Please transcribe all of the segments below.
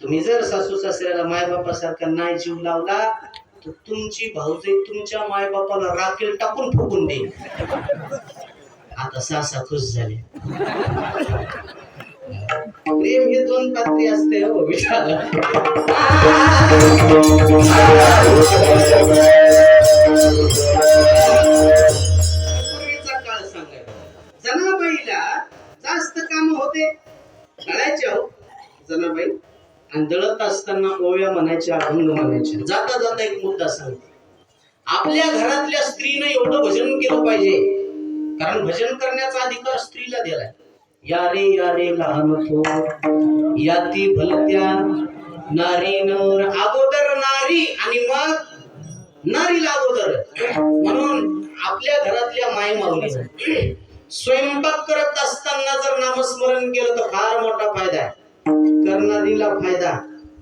तुम्ही जर सासू सासऱ्याला मायबापासारखा नाही जीव लावला तर तुमची भाऊजी तुमच्या मायबापाला राखेल टाकून फुकून देईल. आता सासा खुश झाले. प्रेम हे दोन पात्री असते हो विचार पूर्वीचा काळ सांगायला जनाबाईला जास्त काम होते. कळायचे हो जनाबाई? आणि दळत असताना ओव्या म्हणायच्या अभंग म्हणायच्या. जाता जाता एक मुद्दा सांगतो. आपल्या घरातल्या स्त्रीने एवढं भजन केलं पाहिजे. कारण भजन करण्याचा अधिकार स्त्रीला दिलाय या रे या रे लहान तो या ती भलत्या. नारी नर अगोदर नारी आणि मग नारीला अगोदर. म्हणून आपल्या घरातल्या माय माऊली स्वयंपाक करत असताना जर नामस्मरण केलं तर फार मोठा फायदा आहे. करणारीला फायदा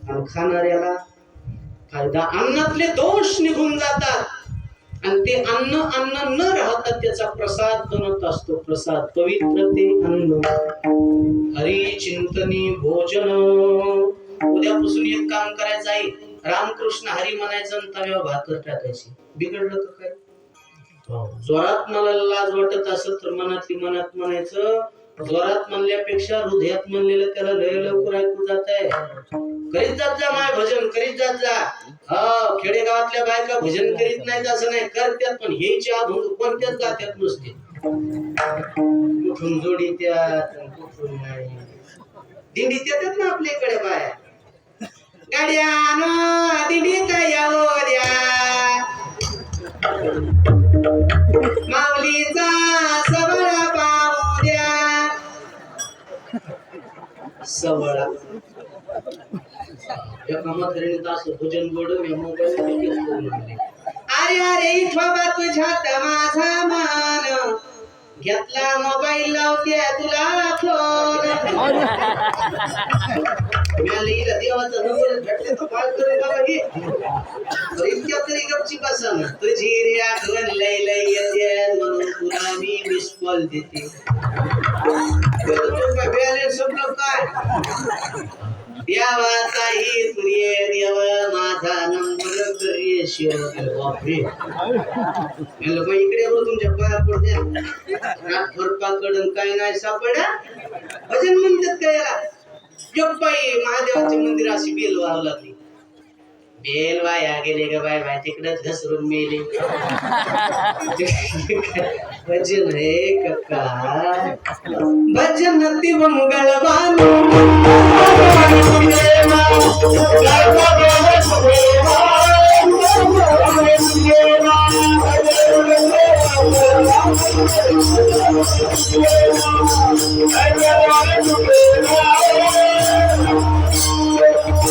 आणि खाणाऱ्याला फायदा. अन्नातले दोष निघून जातात. आणि ते अन्न अन्न न राहता त्याचा प्रसाद बनत असतो. प्रसाद पवित्र ते अन्न. हरी चिंतनी भोजन. उद्यापासून एक काम करायचं आहे. रामकृष्ण हरी म्हणायचं आणि तव्यावर भाकर टाकायची. बिघडलं तर काय? जोरात मला लाज वाटत असेल तर मनातली मनात म्हणायचं जोरात म्हणल्यापेक्षा हृदयात म्हणलेलं त्याला लय लवकर ऐकू जात आहे. करीत जात जा माय भजन करीत जात जा. हा खेडेगावातल्या बायका भजन करीत नाहीत असं नाही करत्यात पण हे हेची अभंग कोणत्याच जात्यात नसते. कुठून जोडी त्यात कुठून नाही. दिंडी येतात ना आपल्याकडे बाया. गाड्या दिंडी काय द्या. सवळा. एका म्हातारीने असं भोजन बोलून या मोबाईल अरे अरे इठोबा तुझ्यात माझा मान. घेतला मोबाईल लावते तुला फोन. मिळालेला देवाचा नंबर भेटले तर कॉल करेल बाबा हे इतक्या तरी गपची बसा तुझी रे आठवण लय लय येते म्हणून तुला मी मिस कॉल देते. बॅलन्स संपलं काय? देवाचाही सूर्य देव माझा नंबर करी शिव बापरे म्हणलं बाई इकडे बघ तुमच्या पाया पडत्या रातभर पाकडून काय नाही सापड्या भजन म्हणतात काय? जप्पाई महादेवाचे मंदिर अशी बेल वाहू लागली. बेल वाया गेले ग बाय बाय तिकडंच घसरून मेले। भजन हे कक्का। भजन ती मंगळ बानू Thank you.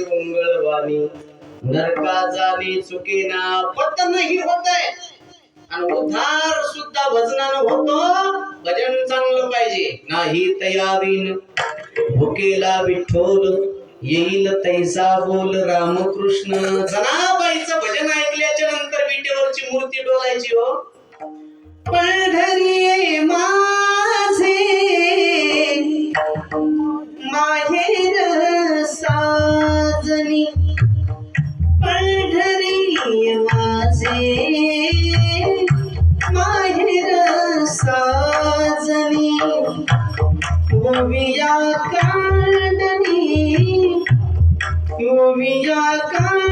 मंगळवाणी नरका जाणे पतन ही होत आहे आणि उद्धार सुद्धा भजनानं होतो भजन चांगलं पाहिजे नाही तयारीन भुकेला विठ्ठोल येईल तैसा बोल रामकृष्ण जनाबाईचं विटेवरची मूर्ती डोलायची हो. पंढरी माझे माहेर साजनी. पंढरी माझे माहेर साजनी. ओविया कांडनी ओविया कांडनी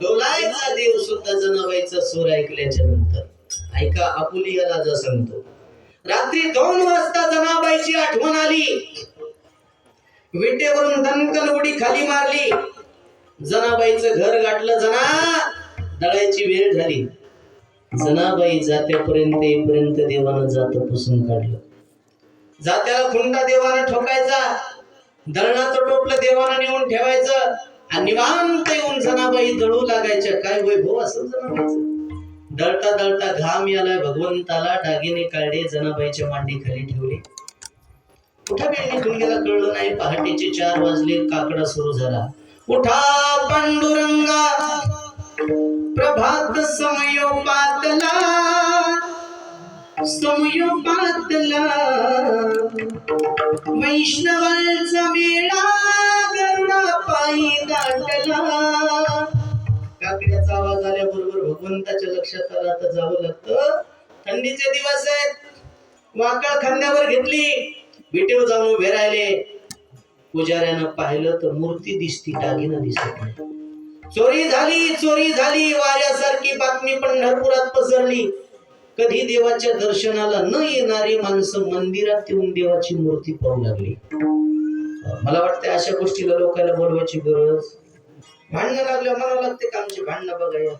डोलायचा देव सुद्धा जनाबाईचा सूर ऐकल्याच्या नंतर. ऐका आपुलिया राजा सांगतो. रात्री दोन वाजता जनाबाईची आठवण आली. विटेवरून दणकन उडी खाली मारली. जनाबाईचं घर गाठलं जना दळायची वेळ झाली. जनाबाई जात्यापर्यंत येईपर्यंत देवानं जात पुसून काढलं. जात्याला खुंडा देवानं ठोकायचा. धरणाचं टोपलं देवाला नेऊन ठेवायचं आणि निवांत येऊन जनाबाई दळू लागायच्या. काय वैभव असं जनाबाईचं? दळता दळता घाम याला भगवंताला डागिने काढले जनाबाईच्या मांडी खाली ठेवले. कुठा वेळ निघून कळलं नाही पहाटेचे चार वाजले काकडा सुरू झाला. उठा पांडुरंगा प्रभात समयोपातला समयोपातला वैष्णवांचा वेळा गरुडा पायी दाटला. काकड्याचा आवाज आल्याबरोबर भगवंताच्या लक्षात आला तर जावं लागतं. थंडीचे दिवस आहेत. वाकळ खांद्यावर घेतली. विटेव जाऊन उभे राहिले. पुजाऱ्यानं पाहिलं तर मूर्ती दिसती दागिना दिसत नाही. चोरी झाली चोरी झाली. वाऱ्यासारखी बातमी पंढरपुरात पसरली. कधी देवाच्या दर्शनाला न येणारी माणसं मंदिरात येऊन देवाची मूर्ती पाहू लागली. मला वाटतं अशा गोष्टीला लोकांना बोलवायची गरज भांडणं लागल्या मला लागते का आमची भांडणं बघाया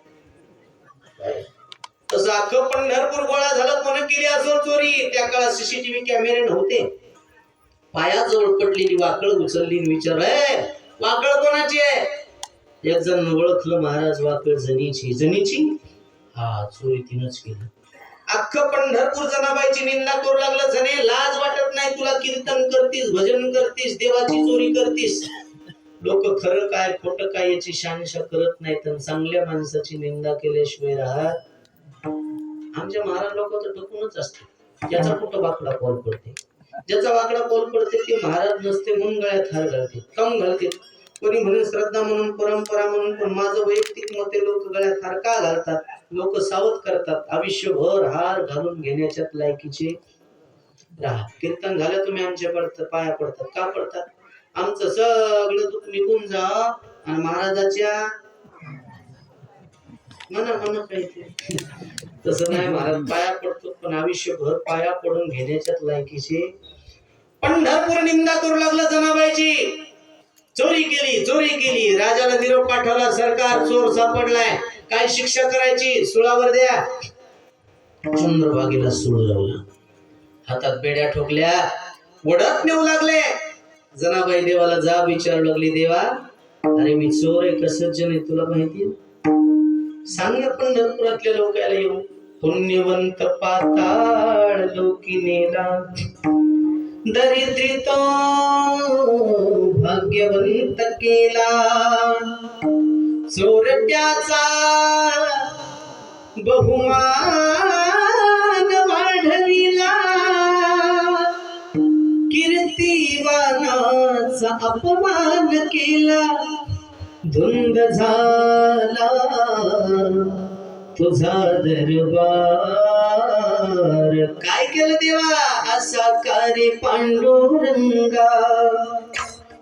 तसं अख्खं पंढरपूर गोळा झालं कोणी केली असं चोरी? त्या काळात सीसीटीव्ही कॅमेरे नव्हते. पायाजवळ पडलेली वाकळ उचलली विचार वाकळ कोणाची आहे? एक जण ओळखलं महाराज वाकळ जनीची जनीची हा चोरी तिनंच केलं. अख्ख पंढरपूर जनाबाईची निंदा करू लागलं जने लाज वाटत नाही तुला कीर्तन करतीस भजन करतीस देवाची चोरी करतीस. लोक खरं काय खोटं काय याची शानशा करत नाही तर चांगल्या माणसाची निंदा केल्याशिवाय राहत आमच्या महाराज लोक तर टकूनच असतात. ज्याचा कुठं वाकडा कॉल पडते? ज्याचा वाकडा कॉल पडते ते महाराज नसते म्हणून गळ्यात हार घालते कम घालते. कोणी म्हणून श्रद्धा म्हणून परंपरा म्हणून पण माझं वैयक्तिक मते लोक गळ्यात हार का घालतात लोक सावध करतात. आयुष्यभर हार घालून घेण्याच्यात लायकीचे राहा कीर्तन झालं तुम्ही आमच्या पडत पाया पडतात का पडतात? आमचं सगळं दुःख निघून जा आणि महाराजाच्या म्हणा म्हणा काहीतरी तसं नाही महाराज पाया पडतो पण आयुष्यभर पाया पडून घेण्याच्यात लायकीचे. पंढरपूर निंदा करू लागला जनाबाईची चोरी केली चोरी केली. राजाला निरोप पाठवला सरकार चोर सापडलाय. काय शिक्षा करायची? सुळावर द्या. चंद्रभागीला सुळ लावला. हातात पेड्या ठोकल्या. ओढत नेऊ लागले. जनाबाई देवाला जा विचारू लागली देवा अरे मी चोर आहे कसं आहे तुला माहिती सांग ना पंढरपुरातल्या लोकांना येऊ पुण्यवंत पाताळ लोकी नेला. दरिद्रितो भाग्यवंत केला. चोरट्याचा बहुमान वाढविला. कीर्तिवानाचा अपमान केला. धुंद झाला. तुझा दरबार काय केलं देवा? असा कारे पांडुरंगा.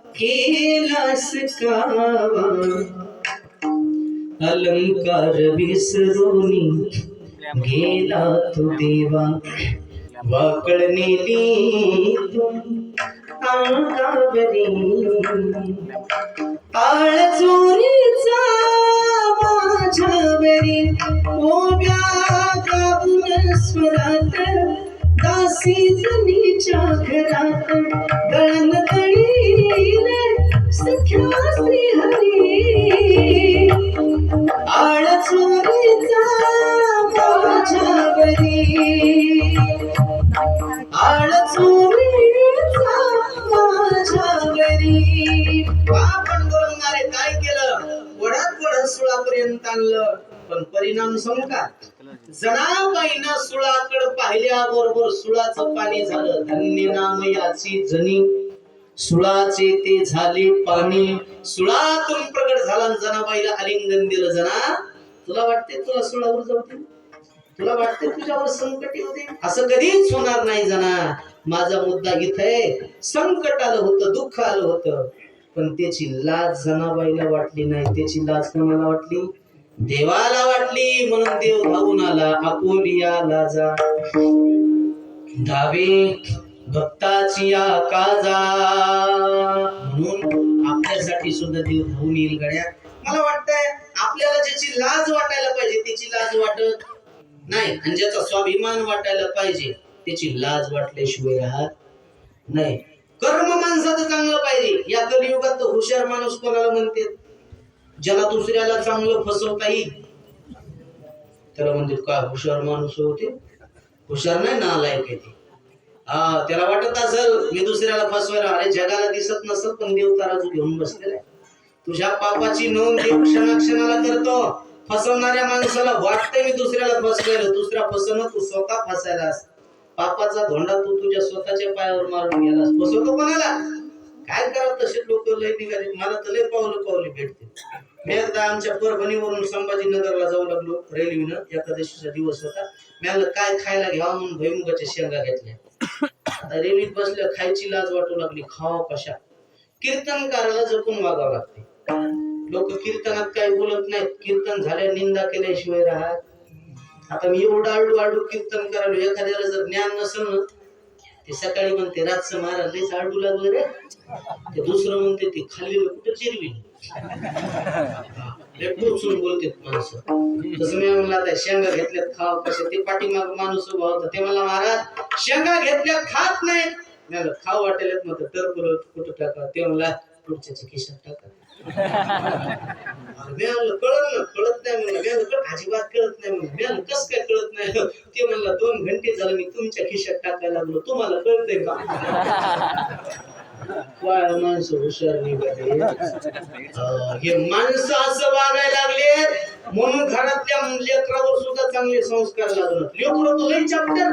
केलास कावा. अलंकार विसरोनी गेला तू देवा. वाकळ नेली तू अंगावरी आळ चोरीचा माझ्यावरी. गाऊन स्वरात दासी जनीच्या घरात गळन दळील सख्या श्री हरी. आळ चोरीचा माझ्यावरी आळ चोरीचा माझ्यावरी आपण बोलणारे काय केलं? वडात वडात सुळापर्यंत आणलं. पण परिणाम सांगू का जनाबाईना सुळाकड पाहिल्या बरोबर सुळाचं पाणी झालं. धन्य नाम याची जनी. सुळाचे ते झाले पाणी. सुळातून प्रकट झाला जनाबाईला आलिंगन दिलं. जना तुला वाटते तुला सुळावर जाऊ तुला वाटते तुझ्यावर संकट येऊ असं कधीच होणार नाही जना. माझा मुद्दा गीत संकट आलं होतं दुःख आलं होतं. पण त्याची लाज जनाबाईला वाटली नाही. त्याची लाज कोणाला वाटली? देवाला वाटली म्हणून देव धावून आला अकोलियाला लाजा धावे भक्ताची काजा म्हणून आपल्यासाठी सुद्धा देव धावून येईल गड्या. मला वाटतंय आपल्याला ज्याची लाज वाटायला पाहिजे त्याची लाज वाटत नाही. आणि ज्याचा स्वाभिमान वाटायला पाहिजे त्याची लाज वाटल्याशिवाय राहत नाही. कर्म माणसाचं चांगलं पाहिजे. या कलियुगात तर हुशार माणूस कोणाला म्हणते ज्याला दुसऱ्याला चांगलं फसवता येईल. त्याला म्हणते काय हुशार माणूस होते हुशार नाही नालायक आहे ते. हा त्याला वाटत असेल मी दुसऱ्याला फसवायला अरे जगाला दिसत नसत पण देव तराजू घेऊन बसलेला आहे. तुझ्या पापाची नोंद देव क्षणाक्षणाला करतो. फसवणाऱ्या माणसाला वाटतंय मी दुसऱ्याला फसवायला दुसऱ्या फसवणं तू स्वतः फसायला पापाचा धोंडा तू तुझ्या स्वतःच्या पायावर मारून गेलास. फसवतो कोणाला? काय करा तसे लोक लय निघाले? मला तर लय पावलं पावली भेटते मी एकदा आमच्या परभणीवरून संभाजीनगरला जाऊ लागलो रेल्वेनं. एकादशीचा दिवस होता. मी काय खायला घ्यावं म्हणून भैमुगाच्या शेंगा घेतल्या. आता रेल्वेत बसल्या खायची लाज वाटू लागली. खावा कशा? कीर्तनकाराला जपून वागावं लागते. लोक कीर्तनात काही बोलत नाहीत. कीर्तन झाल्या निंदा केल्याशिवाय राहत. आता मी एवढं आडू आडू कीर्तन करायला. एखाद्याला जर ज्ञान नसेल ना ते सकाळी म्हणते रातचं महाराज लयच आडू लागलं रे. ते दुसरं म्हणते ते खाल्लेलं कुठं चिरवी? लय बोलते माणसं. तसं मी म्हणलं आता शेंगा घेतल्यात खाव कशा ते पाठीमाग माणूस उभा होता. ते मला महाराज शेंगा घेतल्यात खात नाही खाऊ वाटेल मग तर कुठं टाका ते मला पुढच्या खिशात टाका. मी म्हणलं कळत ना कळत नाही म्हणलं. मी म्हणलं अजिबात कळत नाही म्हणलं. मी म्हणलं कस काय कळत नाही? ते म्हणलं दोन घंटे झालं मी तुमच्या खिशात टाकायला लागलो. तुम्हाला कळतंय का? काय माणसं हुशार हे माणसं असं वागायला लागले म्हणून घरातल्या लेकरावर सुद्धा चांगले संस्कार लागणार लेकरं तो लई चॅप्टर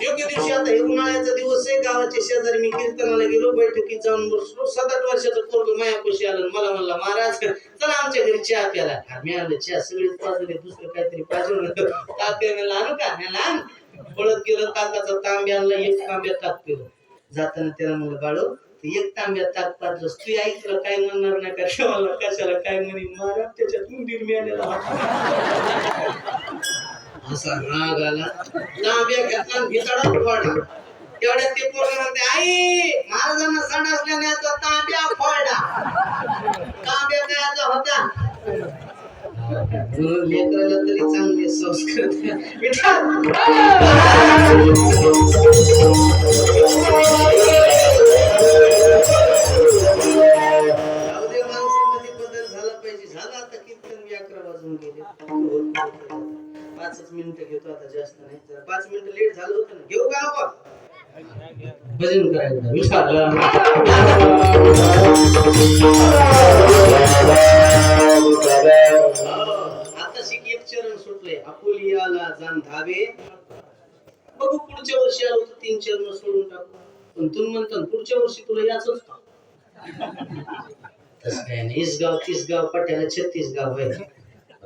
योग्य दिवशी आता हे उन्हाळ्याचा दिवस आहे गावाच्या शेजारी मी कीर्तनाला गेलो बैठकीत जाऊन बसलो. सात आठ वर्षाचा पोरग मायापाशी आलं मला म्हणला महाराज चला आमच्या घरी चहा प्याला मी आलं चहा सगळीच पाजले दुसरं काहीतरी पाजून ताप्या मी आणू का? मी लहान पळत गेलं ताकाचा तांबे आणला एक तांब्या ताक पिलं जाताना त्याला म्हणलं बाळो एक तांब्या ताक पाजलंस. तू ऐकलं काय म्हणणार नाही का? ठेवायला कशाला काय म्हणे? महाराज त्याच्यात उंदीर मिळालेला असा राग आला. तांब्या घेतला आणि फोडला. तेवढ्यात ते पोरग म्हणते आई महाराजांना सण असल्याने याचा तांब्या फोडला तांब्या कायचा होता. लेकराला तरी चांगले संस्कृत विठ्ठल! नाही जरा पाच मिनिटं लेट झालं होतं ना. घेऊ का आपण भजन करायचं. विठ्ठल आता शिक एक चरण सुटले. अपुलियाला जाण धावे. बघू पुढच्या वर्षी आलो तर तीन चरण सोडून टाकू. पण तुम्ही म्हणता पुढच्या वर्षी तुला याच तसं काय नाही. इस गाव तीस गाव पट्याला छत्तीस गाव आहे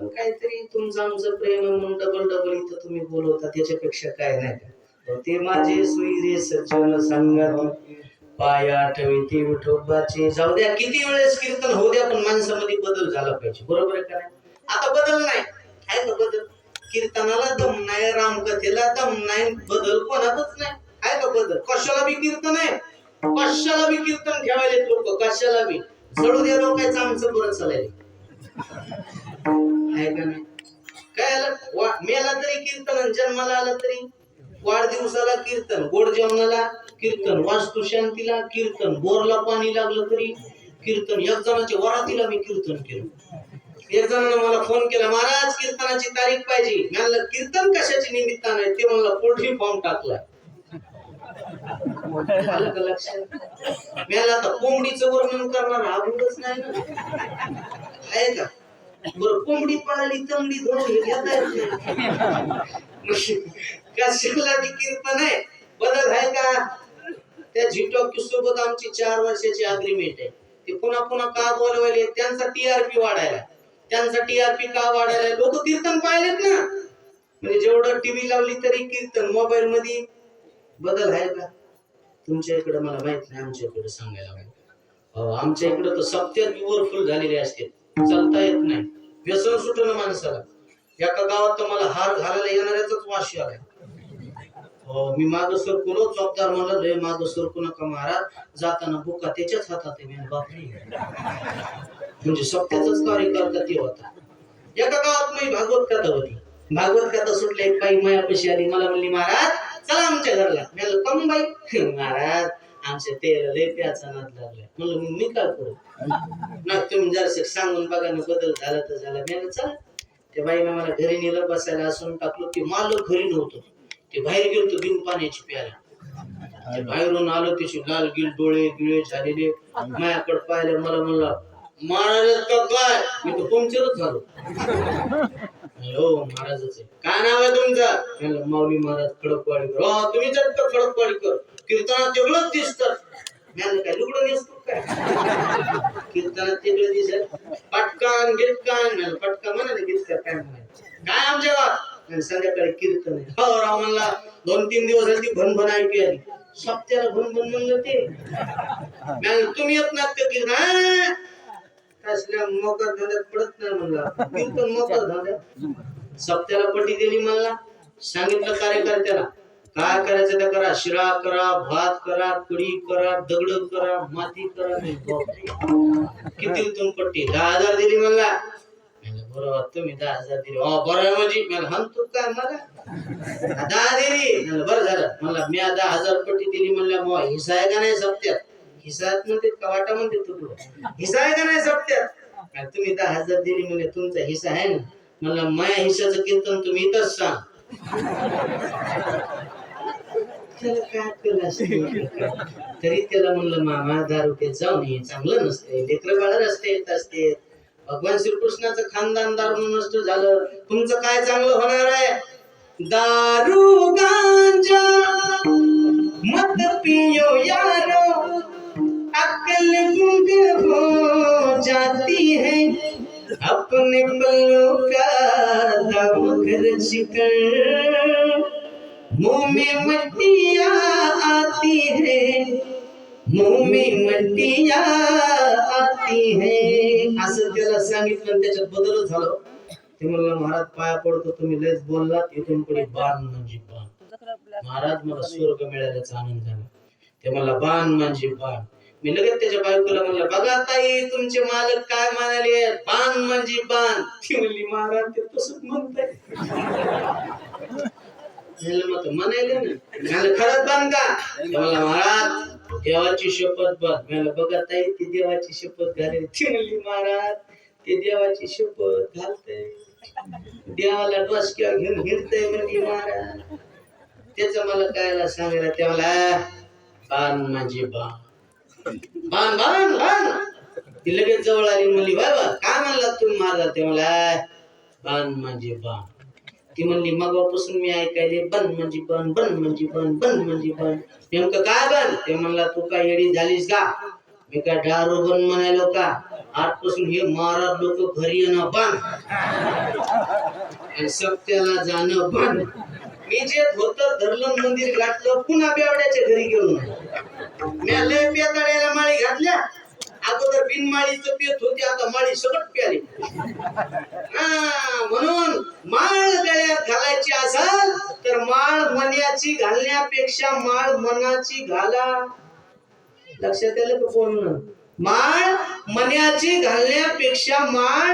पण काहीतरी तुमचं आमचं प्रेम म्हणून डबल डबल इथं तुम्ही बोलवता त्याच्यापेक्षा काय नाही. का ते माझे सुईरे सज्जन संगत. पाया ठेवी विठोबाचे. जाऊ द्या किती वेळेस कीर्तन होऊ द्या पण माणसामध्ये बदल झाला पाहिजे. बरोबर आहे का नाही? आता बदल नाही. आहे का बदल? कीर्तनाला दम नाही रामकथेला दम नाही बदल कोणातच नाही. आहे का बदल? कशाला बी कीर्तन आहे? कशाला बी कीर्तन ठेवायला लोक? कशाला बी? जळू द्या लोकांचं आमचं बरं चालायला आहे का नाही? काय आलं मेला तरी कीर्तन जन्माला आला तरी? वाढदिवसाला कीर्तन गोड जेवणाला कीर्तन वास्तू शांतीला कीर्तन बोरला पाणी लागलं तरी कीर्तन. एक जणाच्या वरातीला मी कीर्तन केलं. एक जणांना मला फोन केला महाराज कीर्तनाची तारीख पाहिजे. मी म्हणलं कीर्तन कशाची निमित्तानं आहे? ते म्हणलं पोल्ट्री फॉर्म टाकला. आलं का लक्षात आता कोंबडीचं वर्णन करणार अगोदरच नाही ना. आहे का? बरं कोंबडी पळाली तंगडी धरून कशाला बी कीर्तन आहे? बदल आहे का? त्या झिटॉक सोबत आमची चार वर्षाची अग्रीमेंट आहे. ते पुन्हा पुन्हा का बोलवायले? त्यांचा टीआरपी वाढायला. त्यांचा टीआरपी का वाढायला? लोक कीर्तन पाहिलेत ना. म्हणजे जेवढं टीव्ही लावली तरी कीर्तन मोबाईल मध्ये बदल आहे का? तुमच्या इकडे मला माहीत नाही आमच्या इकडे सांगायला माहीत आमच्या इकडे तर सप्त्यात फुल झालेले असते चालता येत नाही. व्यसन सुटलं माणसाला. एका गावात तर मला हार घालायला येणाऱ्याच वाशी आलाय मी माग सरकुलो चौकदार म्हणलं लय माग सरकू नका महाराज जाताना बुका त्याच्याच हातात आहे म्हणजे सप्त्याच कार्य करता ते होता. एका गावात मी भागवत कथा होती. भागवत कथा सुटली एक बाई मायापाशी आली मला म्हणली महाराज चला आमच्या घरला. मी म्हणलं कम बाई? महाराज आमच्या तेला लय प्याचा नाद लागलाय. म्हणलं मग मी काय करू? ना तुम्ही जरा सांगून बघा ना बदल झाला तर झाला. मी चला. त्या बाईने मला घरी नेलं बसायला असून टाकलं. ते मालक घरी नव्हतं. ते बाहेर गेलो बिन पाण्याची प्यायला. बाहेरून आलो त्याची लाल गिल डोळे गिळे झालेले. माझ्याकडे पाहिलं मला म्हणला महाराज का काय मी तर पंक्चरच झालो. हो महाराजच आहे. काय नाव आहे तुमचं? म्हणलं माऊली महाराज खडकवाडीकर. हो तुम्ही जर खडकवाडीकर. कीर्तनात तेवढंच दिसतात म्हणलं काय? लुगडं नेसतो काय? कीर्तनात तेवढं दिसत. पटकान गिटकान म्हणलं पटका म्हणा गिटका काय म्हणायचं काय आमच्या गावात? संध्याकाळी कीर्तन आहे. हो राव म्हणला दोन तीन दिवस झाली ती भनभन ऐकू आली सप्त्याला भनभन म्हणलं ते. म्हणलं, तुम्ही येत नात का कीर्तन? कसल्या मोकर धंद्यात पडत नाही म्हणला. कीर्तन मोकर धंद्यात. सप्त्याला पटी दिली मला सांगितलं कार्यकर्त्याला. काय करायचं ते करा. शिरा करा भात करा कडी करा दगड करा माती करा किती तुम पट्टी? दहा हजार दिली मला. बरोबर तुम्ही दहा हजार दिली. हो बरं म्हणजे. मला म्हणतो काय मला? दहा दिली. बरं झालं. मला मी दहा हजार पट्टी दिली. म्हणलं मग हिसा आहे का नाही सप्त्यात? हिसात म्हणते का वाटा म्हणते तुला? हिसा आहे का नाही सप्त्यात? काय तुम्ही दहा हजार दिली म्हणजे तुमचा हिस्सा आहे ना? मला माया हिशाचं कीर्तन तुम्ही इथंच सांग. त्याला काय अक्कल असते? तरी त्याला म्हणलं मामा दारू ते जाऊ नये. चांगलं नसते लेकर बाळ रस्ते येत असते भगवान श्रीकृष्णाचं खानदान दारू नष्ट झालं. तुमचं काय चांगलं होणार आहे? दारू गांजा मत पियो यारो. अक्कल गुंग हो जाती है. अपने पल्लों का दाम खर्च मुंह में मटिया आती है। मुंह में मटिया आती है। असं त्याला सांगितलं आणि त्याच्यात बदलच झालं. ते म्हणलं महाराज पाया पडतो तुम्ही लयच बोललात. इथून पुढे बाण म्हणजे बाण. महाराज मला स्वर्ग मिळाल्याचा आनंद झाला. ते मला बाण म्हणजे बाण. मी लगेच त्याच्या बायकोला म्हणलं बघा ताई तुमचे मालक काय म्हणाले? बाण म्हणजे बाण. ती म्हणली महाराज ते तसंच म्हणताय मग खरंच बाण का? महाराज देवाची शपथ बघ. मला बघत आहे ती देवाची शपथ घालेली. ती म्हणली महाराज ते देवाची शपथ घालते देवाला डोसक्या घेऊन घेतय म्हणली महाराज. त्याच मला काय सांगायला? ते मला बाण माझी बाण. बाण बाण बाण. ती लगेच जवळ आली म्हणली बाबा काय म्हणला तुम्ही माझा ते मला बाण माझी बाण. ती म्हणली मगापासून मी ऐकायले बन म्हणजे बन बन म्हणजे बन बन म्हणजे बन नेमकं काय बन ते म्हणला तू काय येडी झालीस का? मी काय डारो बन म्हणायलो का? आजपासून हे महाराज लोक घरी येणं बन सत्याला जाणं बन मी जे धोतर धरलं मंदिर घातलं पुन्हा बेवड्याच्या घरी घेऊन मी लय पेताड्याला माळी घातल्या. बिनमाळीचं पेत होती आता माळी सगळं प्याली. म्हणून माळ गळ्यात घालायची असाल तर माळ मन्याची घालण्यापेक्षा माळ मनाची घाला. लक्षात आलं का पूर्ण माळ मन्याची घालण्यापेक्षा माळ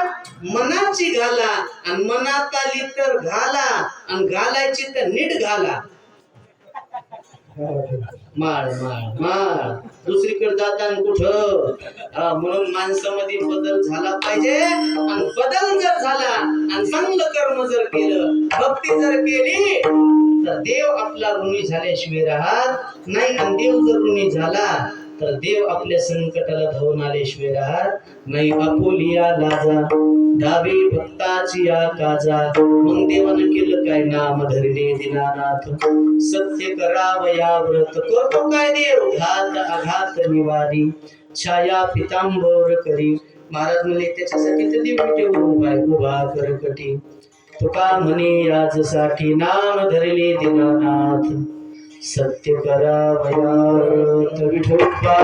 मनाची घाला. आणि मनात आली तर घाला आणि घालायची तर नीट घाला. माळ माळ माळ. दुसरीकडे जाताना कुठं? म्हणून माणसामध्ये बदल झाला पाहिजे. आणि बदल जर झाला आणि चांगलं कर्म जर केलं भक्ती जर केली तर देव आपला ऋणी झाल्याशिवाय राहत नाही. आणि देव जर ऋणी झाला तर देव आपल्या संकटाला धावून आले राहत नाही अपोलिया लाजा. डावी भक्ताची या काजा. मग देवानं केलं काय? नाम धरले दिनानाथ. सत्य करावया व्रत. करतो काय देव? घात आघात निवारी. छाया पितांबर करी. महाराज म्हणले त्याच्यासाठी तर देव ठेवू उभा उभा करकटी. तुका म्हणे याजसाठी नाम धरले दिनानाथ. सत्य करावया विठोबा